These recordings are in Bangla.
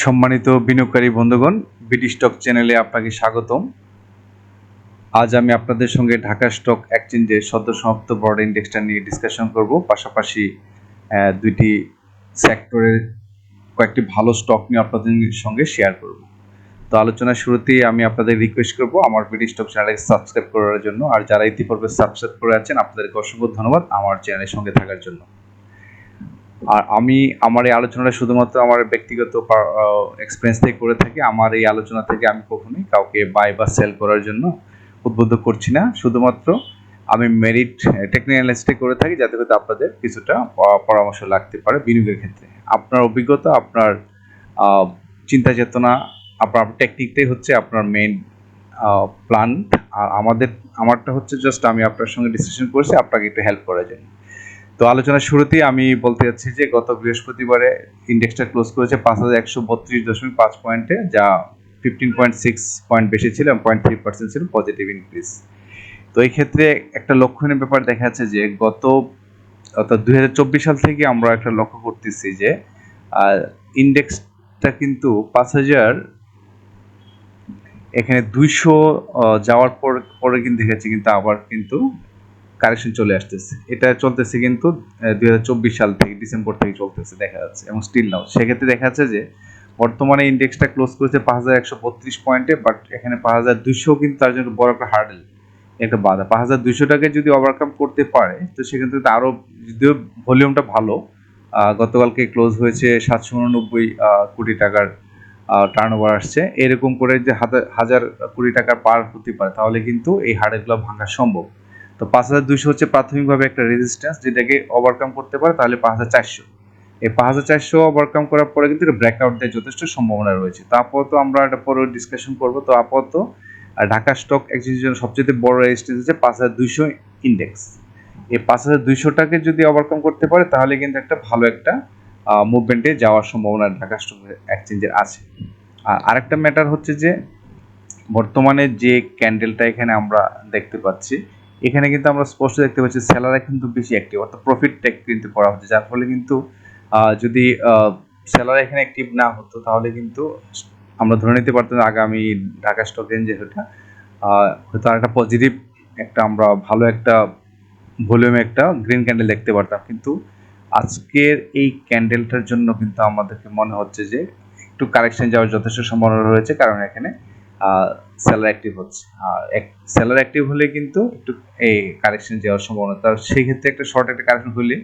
সম্মানিত বিনিয়োগকারী বন্ধুগণ বিডি স্টক চ্যানেলে আপনাকে স্বাগতম। আজ আমি আপনাদের সঙ্গে ঢাকা স্টক এক্সচেঞ্জের সদ্য সমাপ্ত বড় ইন্ডেক্সটা নিয়ে ডিসকাশন করব। পাশাপাশি দুইটি সেক্টরের কয়েকটি ভালো স্টক নিয়ে আপনাদের সঙ্গে শেয়ার করব। তো আলোচনার শুরুতেই আমি আপনাদের রিকোয়েস্ট করব আমার বিডি স্টক চ্যানেলকে সাবস্ক্রাইব করার জন্য। আর যারা ইতিপূর্বে সাবস্ক্রাইব করে আছেন, আপনাদেরকে অসংখ্য ধন্যবাদ আমার চ্যানেলের সঙ্গে থাকার জন্য। আর আমি, আমার এই আলোচনাটা শুধুমাত্র আমার ব্যক্তিগত এক্সপিরিয়েন্স থেকে করে থাকি। আমার এই আলোচনা থেকে আমি কখনোই কাউকে বাই বা সেল করার জন্য উদ্বুদ্ধ করছি না। শুধুমাত্র আমি মেরিট টেকনিক্যালিস্টে করে থাকি যাতে করে আপনাদের কিছুটা পরামর্শ লাগতে পারে বিনিয়োগের ক্ষেত্রে। আপনার অভিজ্ঞতা, আপনার চিন্তা চেতনা, আপনার টেকনিকটাই হচ্ছে আপনার মেইন প্ল্যান আর আমাদের, আমারটা হচ্ছে জাস্ট আমি আপনার সঙ্গে ডিসকাশন করছি, আপনাকে একটু হেল্প করার জন্য। তো আলোচনার শুরুতেই আমি বলতে যাচ্ছি যে গত বৃহস্পতিবারে ইন্ডেক্সটা ক্লোজ করেছে পাঁচ হাজার একশো বত্রিশ দশমিক পাঁচ পয়েন্টে, যা ফিফটিন পয়েন্ট সিক্স পয়েন্ট বেশি ছিল এবং পয়েন্ট থ্রি পার্সেন্ট ছিল পজিটিভ ইনক্রিজ তো এই ক্ষেত্রে একটা লক্ষণীয় ব্যাপার দেখা যাচ্ছে যে গত, অর্থাৎ দুই হাজার চব্বিশ সাল থেকে আমরা একটা লক্ষ্য করতেছি যে ইন্ডেক্সটা কিন্তু পাঁচ হাজার, এখানে দুইশো যাওয়ার পর, পরে কিন্তু দেখেছি কিন্তু আবার কিন্তু কারেকশন চলে আসতেছে। এটা চলতেছে কিন্তু দুই হাজার চব্বিশ সাল থেকে ডিসেম্বর থেকে চলতেছে দেখা যাচ্ছে। এবং স্টিল নাও সেক্ষেত্রে দেখা যাচ্ছে যে, বর্তমানে ইন্ডেক্সটা ক্লোজ করেছে পাঁচ হাজার একশো বত্রিশ পয়েন্টে বাট এখানে পাঁচ হাজার দুইশো কিন্তু তার জন্য বড় একটা হার্ডেল একটা বাধা। পাঁচ হাজার দুইশোটাকে যদি ওভারকাম করতে পারে, তো সেক্ষেত্রে আরও যদিও ভলিউমটা ভালো গতকালকে ক্লোজ হয়েছে সাতশো উননব্বই কোটি টাকার টার্ন ওভার আসছে। এরকম করে যে হাজার কোটি টাকা পার হতে পারে, তাহলে কিন্তু এই হার্ডেলগুলো ভাঙা সম্ভব। তো পাঁচ হাজার দুইশো হচ্ছে প্রাথমিকভাবে একটা রেজিস্ট্যান্স যেটাকে ওভারকাম করতে পারে, তাহলে পাঁচ হাজার চারশো। এই পাঁচ হাজার চারশো ওভারকাম করার পরে কিন্তু ব্রেকআউট দেওয়ার যথেষ্ট সম্ভাবনা রয়েছে। তো আপাতত আমরা এটা পরে ডিসকাশন করব। তো আপাতত ঢাকা স্টক এক্সচেঞ্জের জন্য সবচেয়ে বড় রেজিস্ট্যান্স হচ্ছে পাঁচ হাজার দুইশো ইন্ডেক্স এই পাঁচ হাজার দুইশোটাকে যদি ওভারকাম করতে পারে, তাহলে কিন্তু একটা ভালো একটা মুভমেন্টে যাওয়ার সম্ভাবনা ঢাকা স্টক এক্সচেঞ্জের আছে। আর আরেকটা ম্যাটার হচ্ছে যে, বর্তমানে যে ক্যান্ডেলটা এখানে আমরা দেখতে পাচ্ছি এখানে কিন্তু আমরা স্পষ্ট দেখতে পাচ্ছি সেলাররা কিন্তু বেশি অ্যাক্টিভ অর্থাৎ প্রফিট টেক কিন্তু করা হচ্ছে। যার ফলে কিন্তু যদি সেলার এখানে অ্যাক্টিভ না হতো, তাহলে কিন্তু আমরা ধরে নিতে পারতাম আগামী ঢাকা স্টক রেঞ্জে ওটা হয়তো আর একটা পজিটিভ একটা আমরা ভালো একটা ভলিউমে একটা গ্রিন ক্যান্ডেল দেখতে পারতাম। কিন্তু আজকের এই ক্যান্ডেলটার জন্য কিন্তু আমাদেরকে মনে হচ্ছে যে একটু কারেকশন যাওয়ার যথেষ্ট সম্ভাবনা রয়েছে, কারণ এখানে সেলার অ্যাক্টিভ হচ্ছে। আর সেলার অ্যাক্টিভ হলে কিন্তু একটু এই কারেকশন যাওয়ার সম্ভাবনা। তার সেই ক্ষেত্রে একটা শর্ট একটা কারেকশন হলে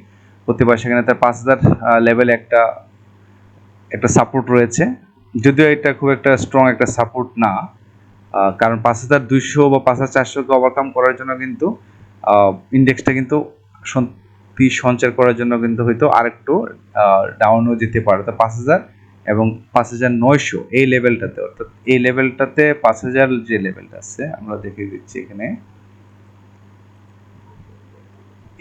হতে পারে সেখানে তার পাঁচ হাজার লেভেলে একটা একটা সাপোর্ট রয়েছে। যদিও এটা খুব একটা স্ট্রং একটা সাপোর্ট না কারণ পাঁচ হাজার দুইশো বা পাঁচ হাজার চারশোকে ওভারকাম করার জন্য কিন্তু ইন্ডেক্সটা কিন্তু শক্তি সঞ্চার করার জন্য কিন্তু হয়তো আরেকটু ডাউনও যেতে পারে। তো পাঁচ হাজার এবং পাঁচ হাজার নয়শো এই লেভেলটাতে অর্থাৎ এই লেভেলটাতে পাঁচ হাজার যে লেভেলটা আছে, আমরা দেখে দিচ্ছি এখানে।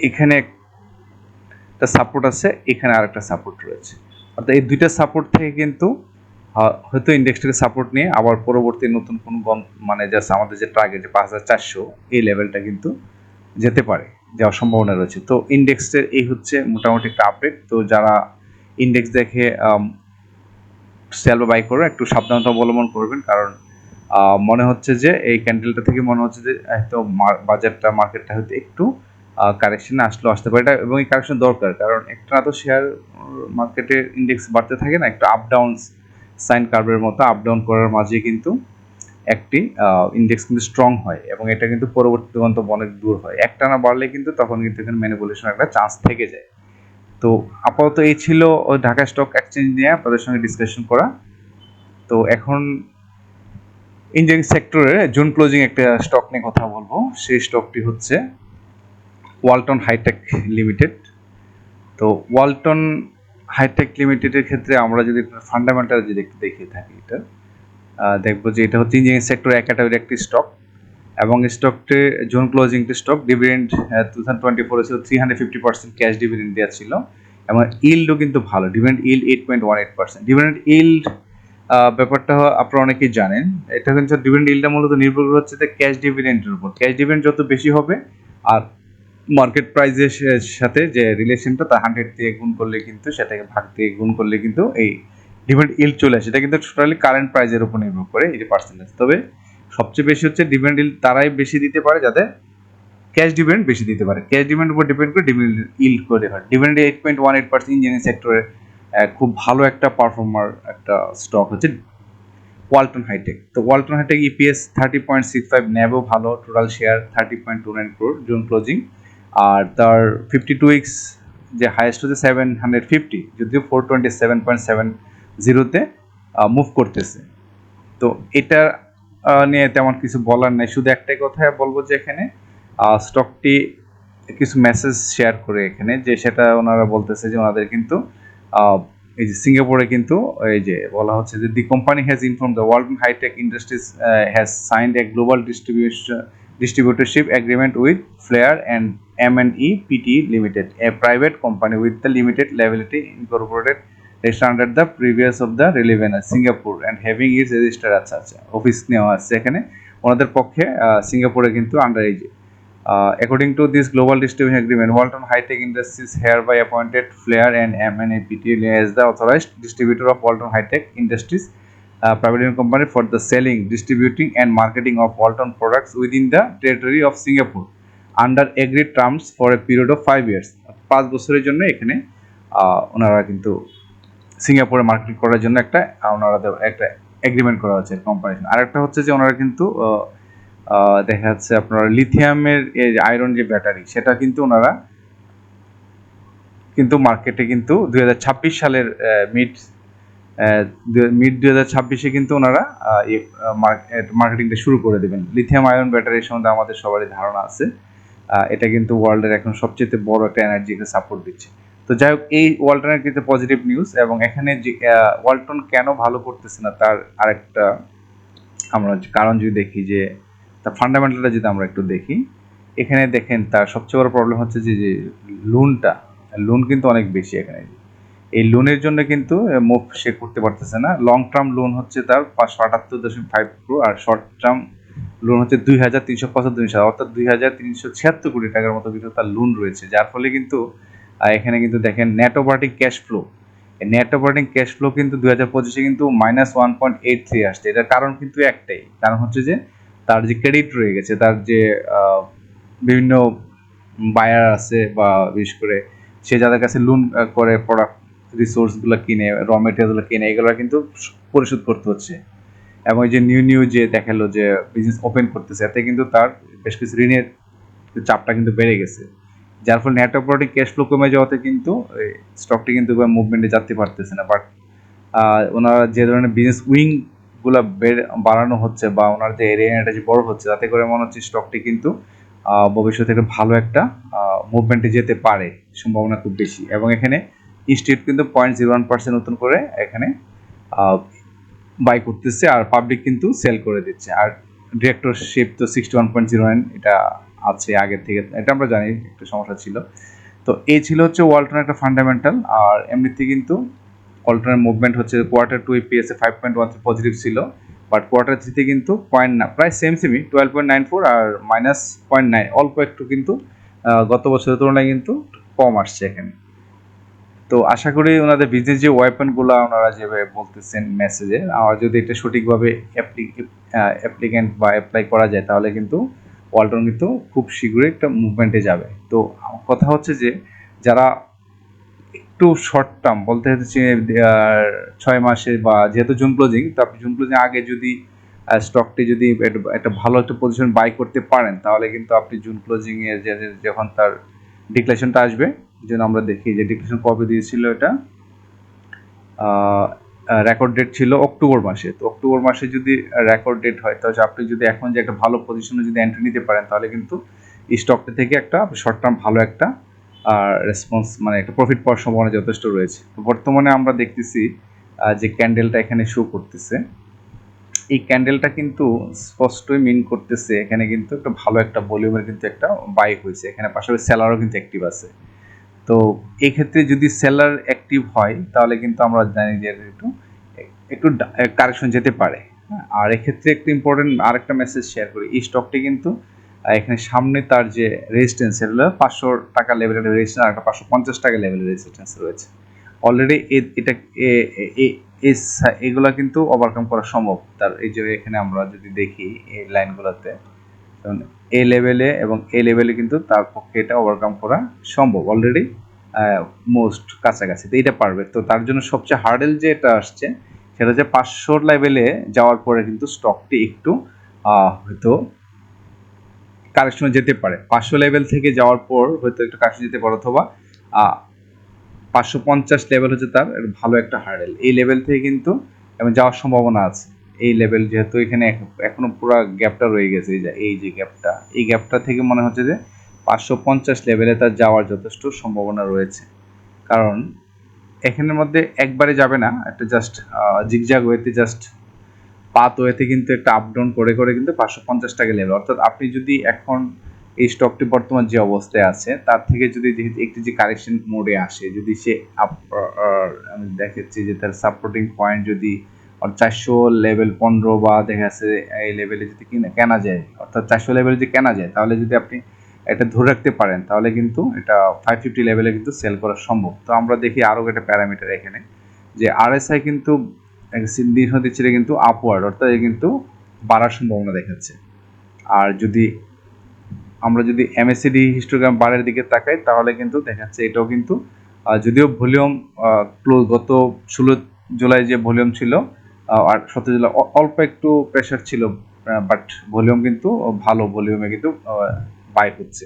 এখানে একটা সাপোর্ট আছে, এখানে আরেকটা সাপোর্ট রয়েছে। অর্থাৎ এই দুইটা সাপোর্ট থেকে কিন্তু হয়তো ইন্ডেক্সটাকে সাপোর্ট নিয়ে আবার পরবর্তী নতুন কোন গন- মানে জাস্ট আমাদের যে টার্গেট যে পাঁচ হাজার চারশো, এই লেভেলটা কিন্তু যেতে পারে, যাওয়ার সম্ভাবনা রয়েছে। তো ইন্ডেক্সের এই হচ্ছে মোটামুটি একটা আপডেট তো যারা ইন্ডেক্স দেখে সেল বা বাই করবেন, একটু সাবধানতা অবলম্বন করবেন, কারণ মনে হচ্ছে যে এই ক্যান্ডেলটা থেকে মনে হচ্ছে যে হয়তো বাজারটা মার্কেটটা হয়তো একটু কারেকশন আসলেও আসতে পারে। এটা এবং এই কারেকশন দরকার, কারণ একটা তো শেয়ার মার্কেটের ইন্ডেক্স বাড়তে থাকে না, একটু আপ ডাউন সাইন কার্ভের মতো আপ ডাউন করার মাঝে কিন্তু একটি ইন্ডেক্স কিন্তু স্ট্রং হয় এবং এটা কিন্তু পরবর্তী গন্তব্য অনেক দূর হয়। একটা না বাড়লে কিন্তু তখন কিন্তু এখানে ম্যানিপুলেশন একটা চান্স থেকে যায়। তো আপাতত এই ছিল ঢাকা স্টক এক্সচেঞ্জ নিয়ে আপনাদের সঙ্গে ডিসকাশন করা। তো এখন ইঞ্জিনিয়ারিং সেক্টরে জুন ক্লোজিং একটা স্টক নিয়ে কথা বলব। সেই স্টকটি হচ্ছে ওয়ালটন হাইটেক লিমিটেড। তো ওয়ালটন হাইটেক লিমিটেডের ক্ষেত্রে আমরা যদি ফান্ডামেন্টাল যদি দেখিয়ে থাকি এটা দেখব যে এটা হচ্ছে ইঞ্জিনিয়ারিং সেক্টর ক্যাটাগরি একটি স্টক এবং স্টকটি June ক্লোজিংটি stock dividend two thousand twenty ফোরে ছিল three hundred fifty percent cash dividend দেওয়া ছিল এবং ইল্ডও কিন্তু ভালো। Dividend yield eight point one eight percent dividend yield ব্যাপারটা আপনারা অনেকেই জানেন। এটা কিন্তু ডিভিডেন্ড ইল্ডটা মূলত নির্ভর হচ্ছে ক্যাশ ডিভিডেন্ডের উপর। ক্যাশ ডিভিডেন্ড যত বেশি হবে আর মার্কেট প্রাইসের সাথে যে রিলেশনটা তা হান্ড্রেড দিয়ে গুণ করলে কিন্তু সেটাকে ভাগ দিয়ে গুণ করলে কিন্তু এই ডিভিডেন্ড ইল চলে আসে। এটা কিন্তু টোটালি কারেন্ট প্রাইজের উপর নির্ভর করে এই যে পার্সেন্টেজ তবে সবচেয়ে বেশি হচ্ছে ডিভিডেন্ড ইল তারাই বেশি দিতে পারে যাতে ক্যাশ ডিভিডেন্ড বেশি দিতে পারে। ক্যাশ ডিভিডেন্ড উপর ডিপেন্ড করে ডিভিডেন্ড ইল করে হয়। Dividend eight point one eight percent engineering সেক্টরে খুব ভালো একটা পারফর্মার একটা স্টক হচ্ছে ওয়ালটন হাইটেক তো Walton hi tech EPS thirty point six five ন্যাবও ভালো total share thirty point two nine crore June closing আর তার ফিফটি টু উইক্স যে হাইয়েস্ট হচ্ছে সেভেন হান্ড্রেড ফিফটি যদিও four twenty seven point seven জিরোতে মুভ করতেছে। তো এটা নিয়ে তেমন কিছু বলার নেই। শুধু একটাই কথা বলব যে এখানে স্টকটি কিছু মেসেজ শেয়ার করে এখানে, যে সেটা ওনারা বলতেছে যে ওনাদের কিন্তু এই যে সিঙ্গাপুরে কিন্তু এই যে বলা হচ্ছে যে the company has inform the world hi tech industries has signed a global distribution distributorship agreement with Flair and M&E PT limited a private company with the limited liability incorporated registered under the previous of the relevant uh, Singapore and having its register আচ্ছা আচ্ছা অফিস নেওয়া আছে এখানে ওনাদের পক্ষে সিঙ্গাপুরে কিন্তু আন্ডার এই যে according to this global distribution agreement, Walton High-Tech Industries hereby appointed Flair and M&A PT as the authorized distributor of Walton High-Tech Industries uh, private limited company for the selling, distributing, and marketing of Walton products within the territory of Singapore under agreed terms for a period of five years. পাঁচ বছরের জন্য এখানে ওনারা কিন্তু সিঙ্গাপুরে মার্কেটিং করার জন্য একটা ওনারা একটা এগ্রিমেন্ট করা হচ্ছে কোম্পানি আরেকটা হচ্ছে যে ওনারা কিন্তু দেখা যাচ্ছে আপনার লিথিয়ামের আয়রন যে ব্যাটারি সেটা কিন্তু ওনারা কিন্তু মার্কেটে কিন্তু দুই হাজার ছাব্বিশ সালের মিড মিড দুই হাজার ছাব্বিশে কিন্তু ওনারা মার্কেটিংটা শুরু করে দেবেন। লিথিয়াম আয়রন ব্যাটারির সম্বন্ধে আমাদের সবারই ধারণা আছে। এটা কিন্তু ওয়ার্ল্ডের এখন সবচেয়ে বড় একটা এনার্জিকে সাপোর্ট দিচ্ছে। তো যাই হোক, এই ওয়ালটনের কিন্তু পজিটিভ নিউজ এবং এখানে যে ওয়ালটন কেন ভালো করতেছে না তার আরেকটা আমরা কারণ যদি দেখি যে, তার ফান্ডামেন্টালটা যদি আমরা একটু দেখি, এখানে দেখেন তার সবচেয়ে বড় প্রবলেম হচ্ছে যে যে লোনটা লোন কিন্তু অনেক বেশি এখানে। এই লোনের জন্য কিন্তু মুভ সে করতে পারতেছে না। লং টার্ম লোন হচ্ছে তার পাঁচশো আটাত্তর দশমিক ফাইভ ক্রো আর শর্ট টার্ম লোন হচ্ছে দুই হাজার তিনশো পঁচাত্তর অর্থাৎ দুই হাজার তিনশো ছিয়াত্তর কোটি টাকার মতো কিন্তু তার লোন রয়েছে। যার ফলে কিন্তু আহ, এখানে কিন্তু দেখেন net operating cash flow net operating cash flow কিন্তু দুই হাজার পঁচিশে কিন্তু minus one point eight three আসছে। এটার কারণ কিন্তু একটাই কারণ হচ্ছে যে তার যে ক্রেডিট রয়ে গেছে তার যে বিভিন্ন বায়ার আছে বা বিশেষ করে সে যাদের কাছে লোন করে প্রোডাক্ট রিসোর্সগুলো কিনে র মেটেরিয়ালগুলো কিনে এগুলো কিন্তু পরিশোধ করতে হচ্ছে। এবং এই যে নিউ নিউ যে দেখাল যে বিজনেস ওপেন করতেছে এতে কিন্তু তার বেশ কিছু ঋণের চাপটা কিন্তু বেড়ে গেছে। যার ফলে নেট অপারেটিং ক্যাশ ফ্লো কমে যাওয়াতে কিন্তু স্টকটি কিন্তু মুভমেন্টে যেতে পারতেছে না। বাট ওনারা যে ধরনের বিজনেস উইংগুলা বাড়ানো হচ্ছে বা ওনার যে এরিয়াটা যে বড় হচ্ছে, তাতে করে মনে হচ্ছে স্টকটি কিন্তু ভবিষ্যতে একটা ভালো একটা মুভমেন্টে যেতে পারে, সম্ভাবনা খুব বেশি। এবং এখানে ইনস্টিটিউট কিন্তু পয়েন্ট জিরো ওয়ান পার্সেন্ট নতুন করে এখানে বাই করতেছে আর পাবলিক কিন্তু সেল করে দিচ্ছে। আর ডিরেক্টরশিপ তো sixty one point zero nine এটা আছে আগের থেকে, এটা আমরা জানি, একটা সমস্যা ছিল। তো এই ছিল হচ্ছে ওয়ালটনের একটা ফান্ডামেন্টাল আর এমনিতে কিন্তু ওয়ালটনের মুভমেন্ট হচ্ছে quarter two ইপিএসে five point one three positive ছিল বাট কোয়ার্টার থ্রিতে কিন্তু পয়েন্ট না, প্রায় সেম সেমই টুয়েলভ পয়েন্ট নাইন ফোর আর মাইনাস পয়েন্ট নাইন অল্প একটু কিন্তু গত বছরের তুলনায় কিন্তু কম আসছে এখানে। তো আশা করি ওনাদের বিজনেস যে ওয়েপনগুলো ওনারা যেভাবে বলতেছেন মেসেজে আর যদি এটা সঠিকভাবে অ্যাপ্লিকেন্ট বা অ্যাপ্লাই করা যায়, তাহলে কিন্তু ওয়ালটন কিন্তু খুব শীঘ্রই একটা মুভমেন্টে যাবে। তো কথা হচ্ছে যে, যারা একটু শর্ট টার্ম বলতে হচ্ছে ছয় মাসে বা যেহেতু জুন ক্লোজিং তো আপনি জুন ক্লোজিং আগে যদি স্টকটি যদি একটা- ভালো একটা পজিশন বাই করতে পারেন, তাহলে কিন্তু আপনি জুন ক্লোজিং এর যে, যে- যখন তার ডিক্লেশনটা আসবে, যেন আমরা দেখি যে ডিক্লেশন কবে দিয়েছিল এটা রেকর্ড ডেট ছিল অক্টোবর মাসে। তো অক্টোবর মাসে যদি রেকর্ড ডেট হয়, তাহলে আপনি যদি এখন যে একটা ভালো পজিশনে যদি এন্ট্রি নিতে পারেন, তাহলে কিন্তু স্টকটা থেকে একটা শর্ট টার্ম ভালো একটা রেসপন্স মানে একটা প্রফিট পাওয়ার সম্ভাবনা যথেষ্ট রয়েছে। তো বর্তমানে আমরা দেখতেছি যে ক্যান্ডেলটা এখানে শো করতেছে। এই ক্যান্ডেলটা কিন্তু স্পষ্টই মিন করতেছে, এখানে কিন্তু একটা ভালো একটা ভলিউমের কিন্তু একটা বাই হয়েছে। এখানে পাশাপাশি সেলারও কিন্তু অ্যাক্টিভ আছে। তো এই ক্ষেত্রে যদি সেলার অ্যাক্টিভ হয় তাহলে কিন্তু আমরা জানি যে একটু একটু কারেকশন যেতে পারে। হ্যাঁ, আর এক্ষেত্রে একটু ইম্পর্টেন্ট আরেকটা মেসেজ শেয়ার করি। এই স্টকটি কিন্তু এখানে সামনে তার যে রেজিস্ট্যান্স সেটা হলো পাঁচশো টাকা লেভেলের রেজিস্ট্যান্স আর একটা পাঁচশো পঞ্চাশ টাকা লেভেলের রেজিস্ট্যান্স রয়েছে। অলরেডি এটা এগুলা কিন্তু ওভারকাম করা সম্ভব। তার এই যে এখানে আমরা যদি দেখি এই লাইনগুলোতে যেমন এ লেভেলে এবং এ লেভেলে কিন্তু তার পক্ষে এটা ওভারকাম করা সম্ভব অলরেডি মোস্ট কাছাকাছি। তো এটা পারবে। তো তার জন্য সবচেয়ে হার্ডেল যে এটা আসছে, সেটা হচ্ছে পাঁচশোর লেভেলে যাওয়ার পরে কিন্তু স্টকটি একটু হয়তো কারেকশনে যেতে পারে। পাঁচশো লেভেল থেকে যাওয়ার পর হয়তো একটু কারেকশন যেতে পারে অথবা পাঁচশো পঞ্চাশ লেভেল হচ্ছে তার ভালো একটা হার্ডেল এই লেভেল থেকে কিন্তু এবং যাওয়ার সম্ভাবনা আছে। এই লেভেল যেহেতু এখানে এক- এখনও পুরো গ্যাপটা রয়ে গেছে, এই যে এই যে গ্যাপটা এই গ্যাপটা থেকে মনে হচ্ছে যে পাঁচশো পঞ্চাশ লেভেলে তার যাওয়ার যথেষ্ট সম্ভাবনা রয়েছে। কারণ এখানের মধ্যে একবারে যাবে না, একটা জাস্ট জিগজাগ ওয়েতে জাস্ট পাত ওয়েতে কিন্তু একটা আপ ডাউন করে করে কিন্তু পাঁচশো পঞ্চাশ টাকা লেভেল অর্থাৎ আপনি যদি এখন এই স্টকটি বর্তমান যে অবস্থায় আছে, তার থেকে যদি যেহেতু একটি যে কারেকশন মোডে আসে, যদি সে আপ আমি দেখেছি যে তার সাপোর্টিং পয়েন্ট যদি চারশো লেভেল পনেরো বা দেখা যাচ্ছে এই লেভেলে যদি কিনা, কেনা যায়, অর্থাৎ চারশো লেভেলে যদি কেনা যায়, তাহলে যদি আপনি এটা ধরে রাখতে পারেন, তাহলে কিন্তু এটা ফাইভ ফিফটি লেভেলে কিন্তু সেল করা সম্ভব। তো আমরা দেখি আরও একটা প্যারামিটার এখানে, যে আরএসআই কিন্তু দিন হতে ছিল কিন্তু আপওয়ার্ড অর্থাৎ কিন্তু বাড়ার সম্ভাবনা দেখাচ্ছে। আর যদি আমরা যদি এমএসসিডি হিস্টোগ্রাম বারের দিকে তাকাই, তাহলে কিন্তু দেখাচ্ছে এটাও কিন্তু যদিও ভলিউম ক্লোজ গত ষোলো জুলাই যে ভলিউম ছিল আর অ- অল্প একটু প্রেশার ছিল বাট ভলিউম কিন্তু ভালো ভলিউমে কিন্তু বাই হচ্ছে।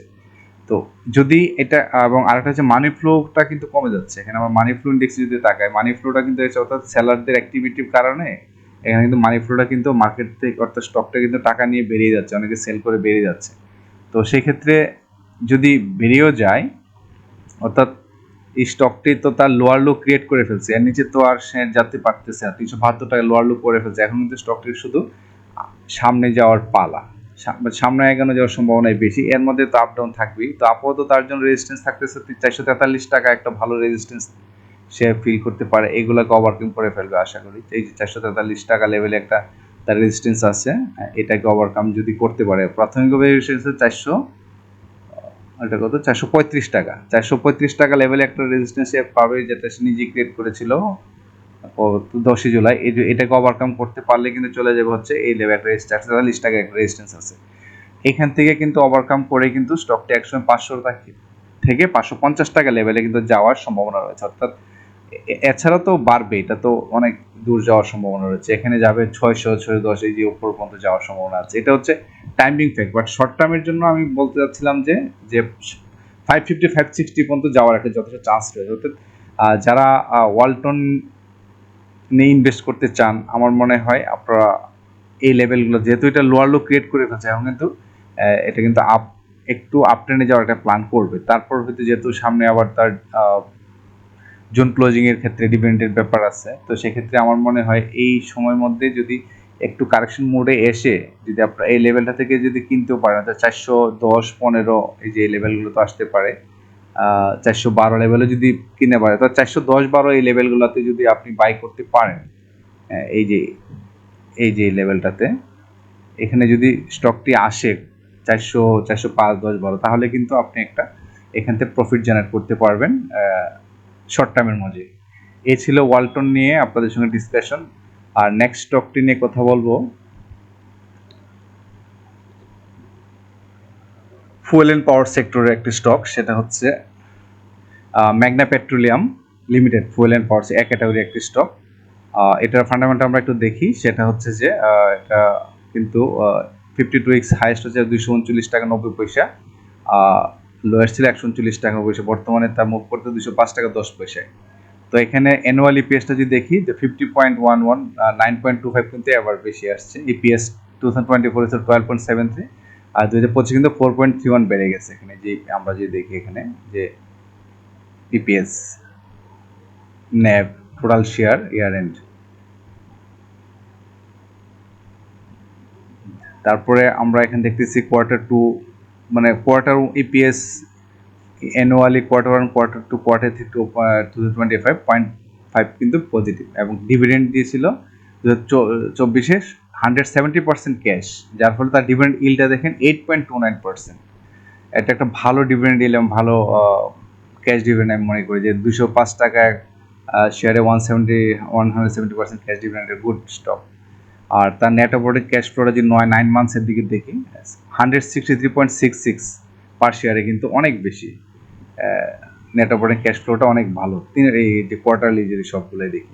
তো যদি এটা, এবং আরেকটা হচ্ছে মানি ফ্লোটা কিন্তু কমে যাচ্ছে। এখানে আমার মানি ফ্লো ইন্ডেক্স যদি তাকায় মানি ফ্লোটা কিন্তু হচ্ছে অর্থাৎ সেলারদের অ্যাক্টিভিটির কারণে, এখানে কিন্তু মানি ফ্লোটা কিন্তু মার্কেট থেকে, অর্থাৎ স্টকটা কিন্তু টাকা নিয়ে বেরিয়ে যাচ্ছে, অনেকে সেল করে বেরিয়ে যাচ্ছে। তো সেক্ষেত্রে যদি বেরিয়েও যায়, অর্থাৎ স্টকটি তো তার লোয়ার লো ক্রিয়েট করে ফেলছে, এর নিচে তো আর সে যেতে পারতেছে না, তিনশো বাহাত্তর টাকা লোয়ার লো করে ফেলছে। এখন কিন্তু স্টকটির শুধু সামনে যাওয়ার পালা। সা- সামনে এগানো যাওয়ার সম্ভাবনাই বেশি। এর মধ্যে তো আপ ডাউন থাকবেই। তো আপাতত তার জন্য রেজিস্ট্যান্স থাকতেছে চারশো তেতাল্লিশ টাকা একটা ভালো রেজিস্ট্যান্স সে ফিল করতে পারে। এগুলোকে ওভারকাম করে ফেলবে আশা করি। এই যে চারশো তেতাল্লিশ টাকা লেভেলে একটা তার রেজিস্ট্যান্স আছে, এটাকে ওভারকাম যদি করতে পারে। প্রাথমিকভাবে রেজিস্ট্যান্স চারশো এটা কত? চারশো পঁয়ত্রিশ টাকা। চারশো পঁয়ত্রিশ টাকা লেভেলে একটা রেজিস্ট্যান্স পাবে যেটা সে নিজে ক্রিয়েট করেছিল। দশই জুলাই। এই এটাকে ওভারকাম করতে পারলে কিন্তু চলে যাবে হচ্ছে এই লেভেল একটা চারশো তেতাল্লিশ টাকা একটা রেজিস্ট্যান্স আছে। এখান থেকে কিন্তু ওভারকাম করে কিন্তু স্টকটা একশো পাঁচশো টাকা থেকে পাঁচশো পঞ্চাশ টাকা লেভেলে কিন্তু যাওয়ার সম্ভাবনা রয়েছে। অর্থাৎ এছাড়া তো বাড়বে এটা তো অনেক দূর যাওয়ার সম্ভাবনা রয়েছে। এখানে যাবে ছয়শো, ছয় দশ, এই যে উপর পর্যন্ত যাওয়ার সম্ভাবনা আছে। এটা হচ্ছে টাইমিং ফ্যাক্ট বাট শর্ট টার্মের জন্য আমি বলতে চাচ্ছিলাম যে যে ফাইভ ফিফটি ফাইভ সিক্সটি পর্যন্ত যাওয়ার একটা যথেষ্ট চান্স রয়েছে। অর্থাৎ যারা ওয়ালটন নিয়ে ইনভেস্ট করতে চান, আমার মনে হয় আপনারা এই লেভেলগুলো যেহেতু এটা লোয়ার লো ক্রিয়েট করে ফেলছে, এখন কিন্তু এটা কিন্তু আপ একটু আপ ট্রেনে যাওয়ার একটা প্ল্যান করবে। তারপর হয়তো যেহেতু সামনে আবার তার জোন ক্লোজিং এর ক্ষেত্রে ডিপেন্ডেন্ট ব্যাপার আছে। তো সেক্ষেত্রে আমার মনে হয় এই সময়ের মধ্যে যদি একটু কারেকশন মোডে এসে যদি আপনারা এই লেভেলটা থেকে যদি কিনতেও পারেন, অর্থাৎ চারশো দশ, পনেরো এই যে লেভেলগুলো তো আসতে পারে চারশো বারো লেভেলে যদি কিনে পারে তো চারশো দশ, বারো এই লেভেলগুলোতে যদি আপনি বাই করতে পারেন এই যে এই যে লেভেলটাতে এখানে যদি স্টকটি আসে চারশো চারশো পাঁচ, দশ, বারো, তাহলে কিন্তু আপনি একটা এখান থেকে প্রফিট জেনারেট করতে পারবেন শর্ট টার্মের মধ্যে। এই ছিল ওয়ালটন নিয়ে আপনাদের সঙ্গে ডিসকাশন আর নেক্সট স্টকটি নিয়ে কথা বলব। ফুয়েল অ্যান্ড পাওয়ার সেক্টরের একটি স্টক সেটা হচ্ছে Magna petroleum limited fuel and power এক ক্যাটাগরি একটি স্টক এটার ফান্ডামেন্টাল আমরা একটু দেখি। সেটা হচ্ছে যে এটা কিন্তু ফিফটি টু এক্স হাইস্ট হচ্ছে দুইশো উনচল্লিশ টাকা নব্বই পয়সা। লোয়েস্ট ছিল একশো উনচল্লিশ টাকা পয়সা বর্তমানে তা মুভ করতে দুশো পাঁচ টাকা দশ পয়সায়। তো এখানে অ্যানুয়াল ইপিএসটা যদি দেখি, যে fifty point one one nine point two five কিন্তু আবার বেশি আসছে। EPS two thousand twenty four twelve point seven three আর দু হাজার পঁচিশ কিন্তু ফোর পয়েন্ট থ্রি ওয়ান বেড়ে গেছে এখানে, যে আমরা যে দেখি এখানে, যে EPS NAV total share year end তারপরে আমরা এখানে দেখতেছি কোয়ার্টার টু মানে quarter EPS annually quarter one quarter two quarter three two two twenty five point five কিন্তু পজিটিভ এবং ডিভিডেন্ড দিয়েছিল চব্বিশে হান্ড্রেড সেভেন্টি পার্সেন্ট ক্যাশ যার ফলে তার ডিভিডেন্ড ইলটা দেখেন eight point two nine percent এটা একটা ভালো ডিভিডেন্ড ইল এবং ভালো ক্যাশ ডিভিডেন্ড আমি মনে করি যে দুশো পাঁচ টাকা শেয়ারে one seventy one hundred seventy percent cash ডিভিডেন্ডের good stock আর তার নেট অপারেটিং ক্যাশ ফ্লোটা যদি নয় নাইন মান্থসের দিকে দেখি hundred sixty three point six six per শেয়ারে কিন্তু অনেক বেশি নেট অপারেটিং ক্যাশ ফ্লোটা অনেক ভালো। তিন, এই যে কোয়ার্টারলি যদি সবগুলোই দেখি।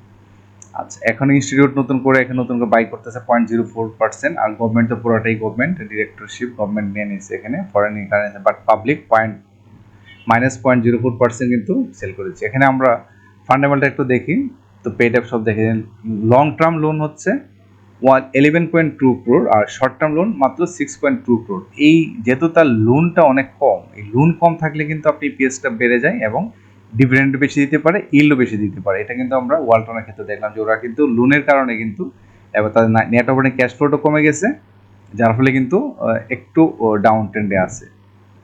আচ্ছা এখন ইনস্টিটিউট নতুন করে, এখানে নতুন করে বাই করতেছে পয়েন্ট জিরো ফোর পার্সেন্ট আর গভর্নমেন্ট তো পুরোটাই গভর্নমেন্ট ডিরেক্টরশিপ গভর্নমেন্ট নিয়ে নিচ্ছে এখানে foreign currency but public point minus point zero four percent কিন্তু সেল করেছে। এখানে আমরা ফান্ডামেন্টাল একটু দেখি, তো পেড অ্যাপ সব দেখে লং টার্ম লোন হচ্ছে one eleven point two crore আর শর্ট টার্ম লোন মাত্র সিক্স পয়েন্ট টু ক্রোর এই যেহেতু তার লোনটা অনেক কম, এই লোন কম থাকলে কিন্তু আপনি পিএসটা বেড়ে যায় এবং ডিভিডেন্ড বেশি দিতে পারে ইল্ডও বেশি দিতে পারে। এটা কিন্তু আমরা ওয়ালটনের ক্ষেত্রে দেখলাম যে ওরা কিন্তু লোনের কারণে কিন্তু, এবার তাদের নেট অপারেটিং ক্যাশ ফ্লোটা কমে গেছে, যার ফলে কিন্তু একটু ডাউন ট্রেন্ডে আছে।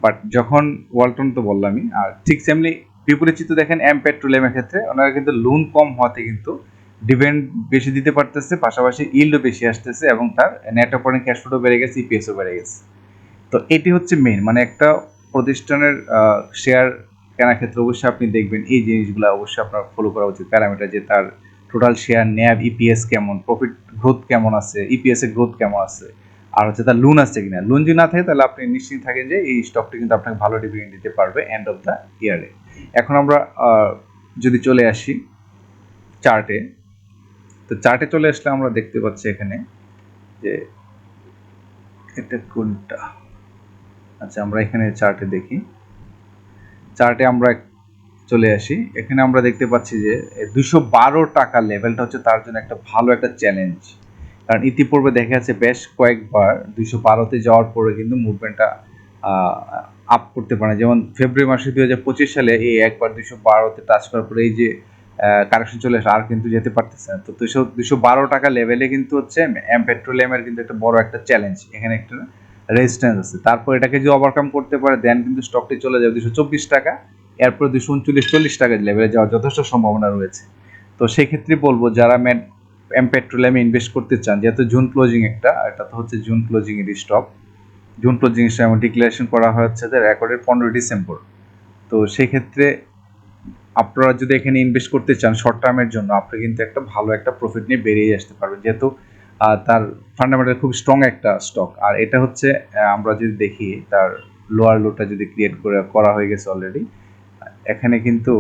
বাট যখন ওয়ালটন তো বললামই, আর ঠিক সেমলি বিপরীত চিত্র দেখেন এম পেট্রোলিয়ামের ক্ষেত্রে, ওনারা কিন্তু লোন কম হওয়াতে কিন্তু ডিভিডেন্ড বেশি দিতে পারতেছে, পাশাপাশি ইল্ডও বেশি আসতেছে এবং তার নেট অপারেটিং ক্যাশ ফ্লোও বেড়ে গেছে ইপিএসও বেড়ে গেছে। তো এটি হচ্ছে মেন মানে একটা প্রতিষ্ঠানের শেয়ার কেনার ক্ষেত্রে অবশ্যই আপনি দেখবেন এই জিনিসগুলো অবশ্যই আপনার ফলো করা উচিত। প্যারামিটার যে তার টোটাল শেয়ার ন্যাব ইপিএস কেমন প্রফিট গ্রোথ কেমন আছে ইপিএস এর গ্রোথ কেমন আছে, আর হচ্ছে তার লোন আছে কিনা। লোন যদি না থাকে তাহলে আপনি নিশ্চিত থাকেন যে এই স্টকটি কিন্তু আপনাকে ভালো ডিভিডেন্ড দিতে পারবে এন্ড অফ দ্য ইয়ারে এখন আমরা যদি চলে আসি চার্টে তো চার্টে চলে আসলে আমরা দেখতে পাচ্ছি এখানে যে এটা কোনটা? আচ্ছা আমরা এখানে চার্টে দেখি। চার্টে আমরা চলে আসি। এখানে আমরা দেখতে পাচ্ছি যে দুশো বারো টাকা লেভেলটা হচ্ছে তার জন্য একটা ভালো একটা চ্যালেঞ্জ কারণ ইতিপূর্বে দেখা যাচ্ছে বেশ কয়েকবার দুইশো বারোতে যাওয়ার পরে কিন্তু মুভমেন্টটা আপ করতে পারে যেমন ফেব্রুয়ারি মাসে দু হাজার পঁচিশ সালে এই একবার দুশো বারোতে টাচ করার পরে এই যে কারেকশন চলে আসে আর কিন্তু যেতে পারতেছে না। তো দুশো দুশো বারো টাকা লেভেলে কিন্তু হচ্ছে এম পেট্রোলিয়ামের কিন্তু একটা বড় একটা চ্যালেঞ্জ এখানে একটা রেজিস্ট্যান্স আছে। তারপর এটাকে যদি ওভারকাম করতে পারে দেন কিন্তু স্টকটি চলে যাবে দুশো চব্বিশ টাকা। এরপর দুশো উনচল্লিশ, চল্লিশ টাকা লেভেলে যাওয়ার যথেষ্ট সম্ভাবনা রয়েছে। তো সেক্ষেত্রে বলব, যারা ম্যান এম পেট্রোলিয়ামে ইনভেস্ট করতে চান, যেহেতু জুন ক্লোজিং একটা, এটা তো হচ্ছে জুন ক্লোজিং এর স্টক জুন ক্লোজিং এর ডিক্লারেশন করা হচ্ছে যে রেকর্ডের পনেরোই ডিসেম্বর তো সেক্ষেত্রে আপনারা যদি এখানে ইনভেস্ট করতে চান শর্ট টার্মের জন্য, আপনি কিন্তু একটা ভালো একটা প্রফিট নিয়ে বেরিয়ে আসতে পারবেন। যেহেতু তার ফান্ডামেন্টাল খুব স্ট্রং একটা স্টক আর এটা হচ্ছে আমরা যদি দেখি, তার লোয়ার লোটা যদি ক্রিয়েট করে, করা হয়ে গেছে অলরেডি এখানে কিন্তু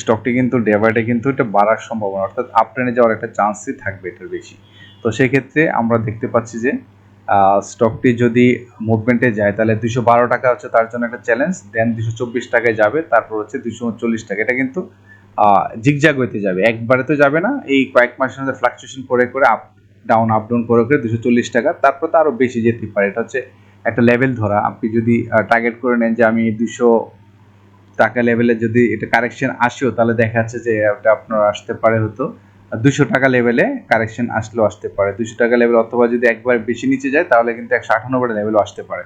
স্টকটি কিন্তু ডেভাইডে কিন্তু এটা বাড়ার সম্ভাবনা। অর্থাৎ আপ ট্রেনে যাওয়ার একটা চান্সই থাকবে এটার বেশি। তো সেক্ষেত্রে আমরা দেখতে পাচ্ছি যে স্টকটি যদি মুভমেন্টে যায়, তাহলে দুশো বারো টাকা হচ্ছে তার জন্য একটা চ্যালেঞ্জ দেন দুশো চব্বিশ টাকায় যাবে, তারপর হচ্ছে দুশো উনচল্লিশ টাকা। এটা কিন্তু জিগজাগ হইতে যাবে। একবারে তো যাবে না, এই কয়েক মাসের মধ্যে ফ্লাকচুয়েশন করে করে আপ ডাউন আপ ডাউন করে করে দুশো চল্লিশ টাকা, তারপর তো আরও বেশি যেতে পারে। এটা হচ্ছে একটা লেভেল ধরা। আপনি যদি টার্গেট করে নেন যে আমি দুশো টাকা লেভেলে যদি এটা কারেকশন আসেও, তাহলে দেখা যাচ্ছে যে এটা আপনার আসতে পারে হতো দুশো টাকা লেভেলে কারেকশন আসলেও আসতে পারে। দুশো টাকা লেভেল অথবা যদি একবার বেশি নিচে যায়, তাহলে কিন্তু একশো আটানব্বই লেভেলও আসতে পারে।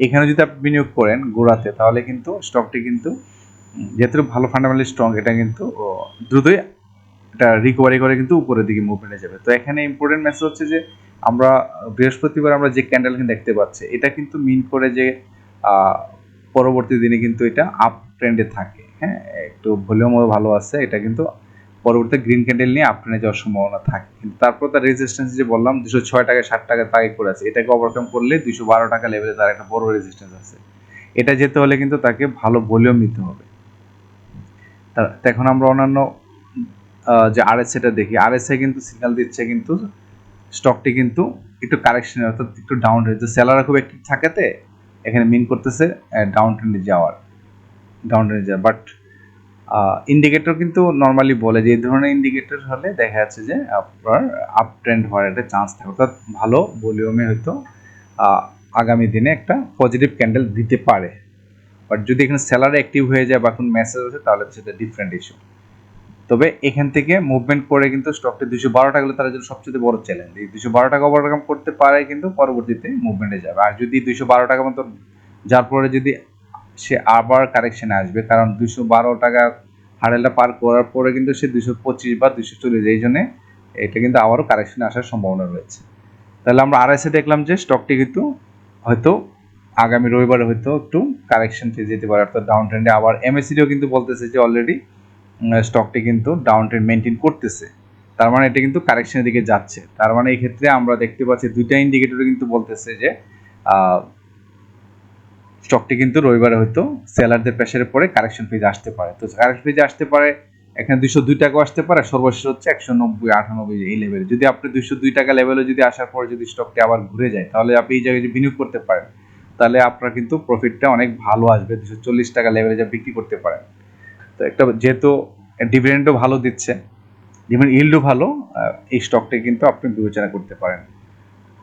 এখানে যদি আপনি বিনিয়োগ করেন গোড়াতে, তাহলে কিন্তু স্টকটি কিন্তু যেহেতু ভালো ফান্ডামেন্টালি স্ট্রং এটা কিন্তু দ্রুতই এটা রিকভারি করে কিন্তু উপরের দিকে মুভমেন্টে যাবে। তো এখানে ইম্পর্টেন্ট মেসেজ হচ্ছে যে, আমরা, বৃহস্পতিবার আমরা যে ক্যান্ডেল কিন্তু দেখতে পাচ্ছি, এটা কিন্তু মিন করে যে পরবর্তী দিনে কিন্তু এটা আপ ট্রেন্ডে থাকে। হ্যাঁ একটু ভলিউমও ভালো আছে, এটা কিন্তু পরবর্তী গ্রিন ক্যান্ডেল নিয়ে আপ ট্রেন্ডে যাওয়ার সম্ভাবনা থাকে। কিন্তু তারপর তার রেজিস্ট্যান্স যে বললাম, দুশো ছয় টাকা ষাট টাকা তাই করে আছে। এটাকে ওভারকাম করলে দুশো বারো টাকা লেভেলে তার একটা বড় রেজিস্ট্যান্স আছে। এটা যেতে হলে কিন্তু তাকে ভালো ভলিউম নিতে হবে। এখন আমরা অন্যান্য যে আরএসআইটা দেখি আরএসআই কিন্তু সিগন্যাল দিচ্ছে কিন্তু স্টকটি কিন্তু একটু কারেকশন অর্থাৎ একটু ডাউন রয়েছে সেলাররা খুব একটু থাকাতে এখানে মিন করতেছে ডাউন ট্রেন্ডে যাওয়ার ডাউন যাওয়ার। বাট ইন্ডিকেটর কিন্তু নর্মালি বলে যে, এই ধরনের ইন্ডিকেটর হলে দেখা যাচ্ছে যে, আপনার আপ ট্রেন্ড হওয়ার একটা চান্স থাকে। অর্থাৎ ভালো ভলিউমে হয়তো আগামী দিনে একটা পজিটিভ ক্যান্ডেল দিতে পারে। বাট যদি এখানে স্যালারি অ্যাক্টিভ হয়ে যায় বা কোনো মেসেজ আছে তাহলে সেটা ডিফারেন্ট ইস্যু তবে এখান থেকে মুভমেন্ট করে কিন্তু স্টকটি দুশো বারো টাকা হলে তার জন্য সবচেয়ে বড় চ্যালেঞ্জ এই দুশো বারো টাকা ওভারকাম করতে পারে কিন্তু পরবর্তীতে মুভমেন্টে যাবে। আর যদি দুশো বারো টাকা মতো, যার পরে যদি সে আবার কারেকশনে আসবে। কারণ দুশো বারো টাকা হারেলটা পার করার পরে কিন্তু সে দুশো পঁচিশ বা দুশো চল্লিশ, এই জন্যে এটা কিন্তু আবারও কারেকশনে আসার সম্ভাবনা রয়েছে। তাহলে আমরা আরএসএ দেখলাম যে স্টকটি কিন্তু হয়তো আগামী রবিবারে হয়তো একটু কারেকশন পেয়ে যেতে পারে। অর্থাৎ ডাউন ট্রেন্ডে আবার এমএসিডিও কিন্তু বলতেছে যে অলরেডি স্টকটি কিন্তু ডাউন ট্রেন্ড মেনটেন করতেছে। তার মানে এটা কিন্তু কারেকশনের দিকে যাচ্ছে। তার মানে এই ক্ষেত্রে আমরা দেখতে পাচ্ছি দুইটা ইন্ডিকেটরে কিন্তু বলতেছে যে স্টকটি কিন্তু রবিবারে হয়তো সেলারদের প্রেশারে পরে কারেকশন ফেজে আসতে পারে। তো কারেকশন ফেজে আসতে পারে, এখানে দুশো দুই টাকাও আসতে পারে, সর্বশেষ হচ্ছে একশো নব্বই, আটানব্বই এই লেভেলে যদি আপনি দুশো দুই টাকা লেভেলে যদি আসার পর যদি স্টকটি আবার ঘুরে যায়, তাহলে আপনি এই জায়গায় যদি বিনিয়োগ করতে পারেন, তাহলে আপনার কিন্তু প্রফিটটা অনেক ভালো আসবে। দুশো চল্লিশ টাকা লেভেলে যা বিক্রি করতে পারেন। তো একটা যেহেতু ডিভিডেন্ডও ভালো দিচ্ছে ডিভিডেন্ড ইল্ডও ভালো এই স্টকটি কিন্তু আপনি বিবেচনা করতে পারেন।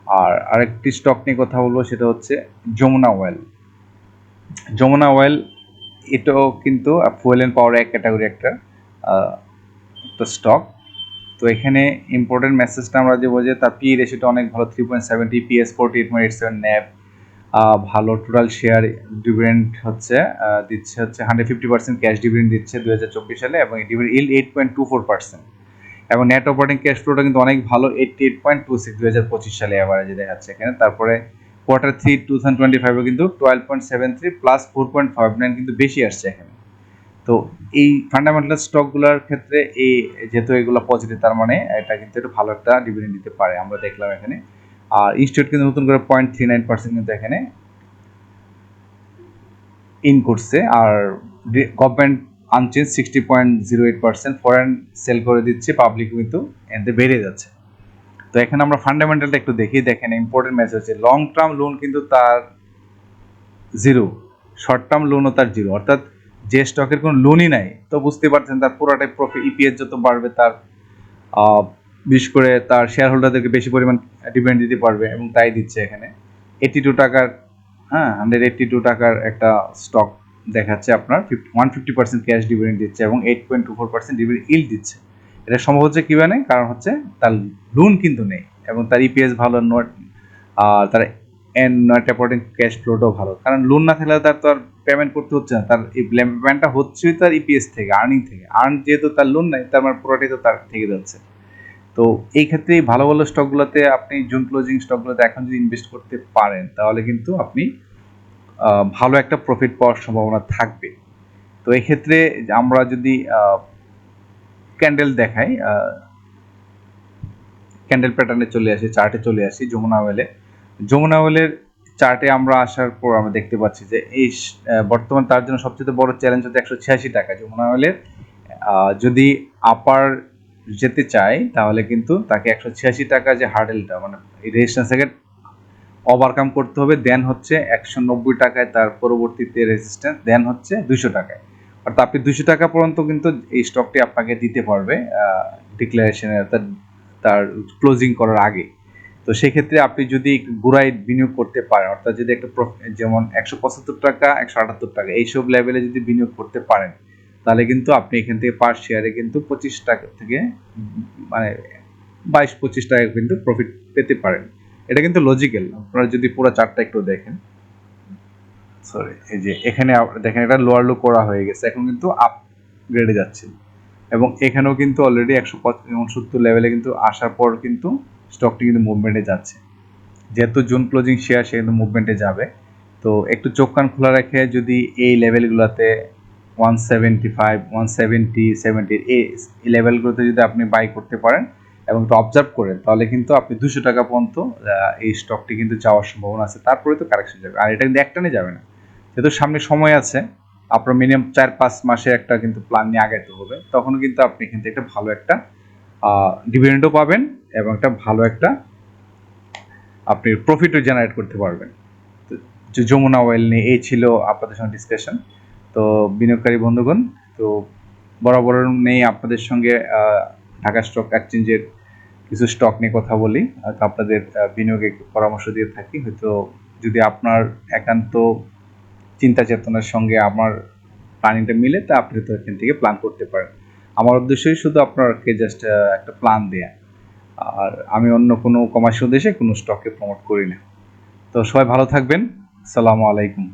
আর আরেকটি স্টক নিয়ে কথা বলব, সেটা হচ্ছে যমুনা অয়েল যমুনা অয়েল এটাও কিন্তু ফুয়েল অ্যান্ড পাওয়ার এক ক্যাটাগরি একটা একটা স্টক তো এখানে ইম্পর্টেন্ট মেসেজটা আমরা যে বোঝে তার পি রেশিওটা অনেক ভালো three point seventy EPS forty eight point eight seven NAV ভালো টোটাল শেয়ার ডিভিডেন্ড হচ্ছে দিচ্ছে হচ্ছে hundred fifty percent cash dividend দিচ্ছে দু হাজার চব্বিশ সালে এবং dividend yield eight point two four percent এবং নেট অপারেটিং ক্যাশ ফ্লোটা কিন্তু অনেক ভালো eighty eight point two six দু হাজার পঁচিশ সালে অ্যাভারেজে দেখাচ্ছে এখানে। তারপরে quarter three two thousand twenty ফাইভে কিন্তু twelve point seven three plus four point five nine কিন্তু বেশি আসছে এখানে। তো এই ফান্ডামেন্টাল স্টকগুলোর ক্ষেত্রে এই যেহেতু এগুলো পজিটিভ তার মানে এটা কিন্তু একটু ভালো একটা ডিভিডেন্ড দিতে পারে আমরা দেখলাম এখানে। আর ইনস্টিটিউট কিন্তু নতুন করে পয়েন্ট থ্রি নাইন পার্সেন্ট কিন্তু এখানে ইন করছে। আর government unchanged sixty point zero eight percent foreign sell করে দিচ্ছে পাবলিক কিন্তু এতে বেড়ে যাচ্ছে। এখানে আমরা ফান্ডামেন্টালটা একটু দেখি। দেখেন ইম্পর্টেন্ট মেসেজ হচ্ছে লং টার্ম লোন কিন্তু তার জিরো শর্ট টার্ম লোনও তার জিরো অর্থাৎ যে স্টকের কোনো লোনই নাই, তো বুঝতে পারছেন তার পুরোটাই প্রফিট ইপিএস যত বাড়বে তার বিশেষ করে তার শেয়ার হোল্ডারদেরকে বেশি পরিমাণ ডিভিডেন্ড দিতে পারবে এবং তাই দিচ্ছে এখানে। এইটি টু টাকার হ্যাঁ হান্ড্রেড এইটটি টু টাকার একটা স্টক দেখাচ্ছে আপনার। Fifty one fifty percent cash dividend দিচ্ছে এবং eight point two four percent dividend yield দিচ্ছে। এটা সম্ভব হচ্ছে কী মানে? কারণ হচ্ছে তার লোন কিন্তু নেই এবং তার ইপিএস ভালো নোট তার এন নট অ্যাপোর্টিং ক্যাশ ফ্লোটাও ভালো। কারণ লোন না থাকলে তার তো আর পেমেন্ট করতে হচ্ছে না। তার এই পেমেন্টটা হচ্ছেই তার ইপিএস থেকে আর্নিং থেকে। আর্ন যেহেতু তার লোন নাই, তার মানে পুরোটাই তো তার থেকে যাচ্ছে। তো এই ক্ষেত্রে ভালো ভালো স্টকগুলোতে আপনি জুন ক্লোজিং স্টকগুলোতে এখন যদি ইনভেস্ট করতে পারেন, তাহলে কিন্তু আপনি ভালো একটা প্রফিট পাওয়ার সম্ভাবনা থাকবে। তো এক্ষেত্রে আমরা যদি ক্যান্ডেল দেখাই ক্যান্ডেল প্যাটার্নে চলে আসি, চার্টে চলে আসি যমুনা ওয়েলে। যমুনা ওয়েলের চার্টে আমরা আসার পর আমরা দেখতে পাচ্ছি যে এই বর্তমান তার জন্য সবচেয়ে বড় চ্যালেঞ্জ হচ্ছে একশো ছিয়াশি টাকা। যমুনা ওয়েলের যদি আপার যেতে চায়, তাহলে কিন্তু তাকে একশো ছিয়াশি টাকা যে হার্ডেলটা মানে এই রেজিস্ট্যান্স ওভারকাম করতে হবে। দেন হচ্ছে একশো নব্বই টাকায় তার পরবর্তীতে রেজিস্ট্যান্স দেন হচ্ছে দুশো টাকায়। অর্থাৎ আপনি দুশো টাকা পর্যন্ত কিন্তু এই স্টকটি আপনাকে দিতে পারবে ডিক্লারেশনের অর্থাৎ তার ক্লোজিং করার আগে। তো সেক্ষেত্রে আপনি যদি গুড়াই বিনিয়োগ করতে পারেন, অর্থাৎ যদি একটা যেমন একশো পঁচাত্তর টাকা, একশো আটাত্তর টাকা, এইসব লেভেলে যদি বিনিয়োগ করতে পারেন, তাহলে কিন্তু আপনি এখান থেকে পার শেয়ারে কিন্তু পঁচিশ টাকা থেকে মানে বাইশ পঁচিশ টাকা কিন্তু প্রফিট পেতে পারেন। এটা কিন্তু লজিক্যাল আপনারা যদি পুরো চারটা একটু দেখেন। সরি এই যে এখানে দেখেন এটা লোয়ার লো করা হয়ে গেছে, এখন কিন্তু আপ গ্রেডে যাচ্ছে। এবং এখানেও কিন্তু অলরেডি একশো উনসত্তর লেভেলে কিন্তু আসার পর কিন্তু স্টকটি কিন্তু মুভমেন্টে যাচ্ছে। যেহেতু জুন ক্লোজিং শেয়ার সে কিন্তু মুভমেন্টে যাবে। তো একটু চোখ কান খোলা রেখে যদি এই লেভেলগুলোতে one seventy five one seventy seventy এই লেভেলগুলোতে যদি আপনি বাই করতে পারেন এবং একটু অবজার্ভ করেন, তাহলে কিন্তু আপনি দুশো টাকা পর্যন্ত এই স্টকটি কিন্তু যাওয়ার সম্ভাবনা আছে। তারপরে তো কারেকশন যাবে। আর এটা কিন্তু একটানে যাবে না। যেহেতু সামনে সময় আছে আপনার মিনিমাম চার পাঁচ মাসে একটা কিন্তু প্ল্যান নিয়ে আগাইতে হবে। তখন কিন্তু আপনি কিন্তু একটা ভালো একটা ডিভিডেন্ডও পাবেন এবং একটা ভালো একটা, আপনি প্রফিটও জেনারেট করতে পারবেন। তো যমুনা অয়েল নিয়ে এই ছিল আপনাদের সঙ্গে ডিসকাশন তো বিনিয়োগকারী বন্ধুগণ, তো বরাবর নেই আপনাদের সঙ্গে ঢাকা স্টক এক্সচেঞ্জের কিছু স্টক নিয়ে কথা বলি। আপনাদের বিনিয়োগে পরামর্শ দিয়ে থাকি। হয়তো যদি আপনার একান্ত চিন্তা চেতনার সঙ্গে আমার প্ল্যানিংটা মিলে তা আপনি তো এখান থেকে প্ল্যান করতে পারেন। আমার উদ্দেশ্যই শুধু আপনাকে জাস্ট একটা প্ল্যান দেয়া। আর আমি অন্য কোনো কমার্শিয়াল দেশে কোনো স্টককে প্রমোট করি না। তো সবাই ভালো থাকবেন। সালামু আলাইকুম।